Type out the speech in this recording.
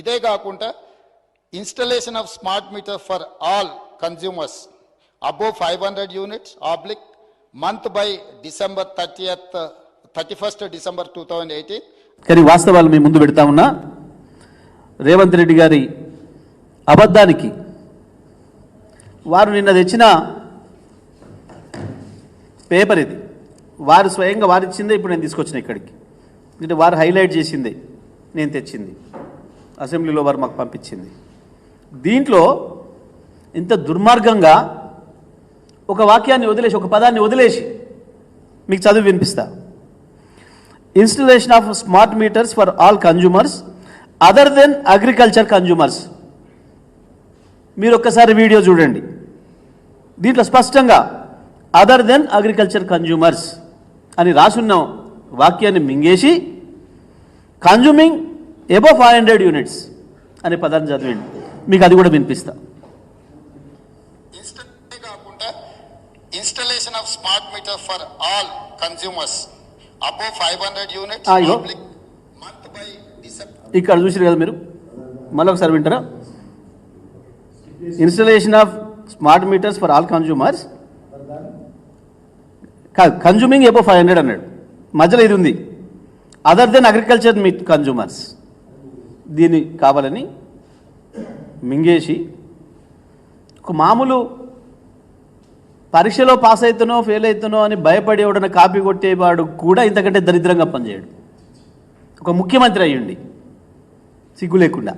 ఇదే కాకుండా installation of smart meter for all consumers above five hundred units oblique month by December thirtieth thirty first December two thousand eighteen కానీ వాస్తవాలు మేము ముందు పెడతా ఉన్నా. రేవంత్ రెడ్డి గారి అబద్ధానికి వారు నిన్న తెచ్చిన పేపర్ ఇది. వారు స్వయంగా వారిచ్చిందే ఇప్పుడు నేను తీసుకొచ్చిన ఇక్కడికి. అంటే వారు హైలైట్ చేసిందే నేను తెచ్చింది. అసెంబ్లీలో వారు మాకు పంపించింది. దీంట్లో ఇంత దుర్మార్గంగా ఒక వాక్యాన్ని వదిలేసి ఒక పదాన్ని వదిలేసి మీకు చదువు వినిపిస్తా. Installation of smart meters for all consumers other than agriculture consumers మీరు ఒక్కసారి వీడియో చూడండి. దీంట్లో స్పష్టంగా అదర్ దెన్ అగ్రికల్చర్ కన్జ్యూమర్స్ అని రాసున్న వాక్యాన్ని మింగేసి consuming above five hundred units అనే పదాన్ని చదివండి మీకు అది కూడా వినిపిస్తా. Installation of smart meter for all consumers above five hundred units month by ఇక్కడ చూసారు కదా మీరు? మళ్ళీ ఒకసారి వింటారా? Installation of smart meters for all consumers కాదు కన్జ్యూమింగ్ ఎబో ఫైవ్ హండ్రెడ్ అన్నాడు. మధ్యలో ఇది ఉంది. Other than agriculture meet consumers దీన్ని కావాలని మింగేసి ఒక మామూలు పరీక్షలో పాస్ అవుతానో ఫెయిల్ అవుతానో అని భయపడి ఎవడన్నా కాపీ కొట్టేవాడు కూడా ఇంతకంటే దరిద్రంగా పనిచేయడు. ఒక ముఖ్యమంత్రి అయ్యుండి సిగ్గు లేకుండా.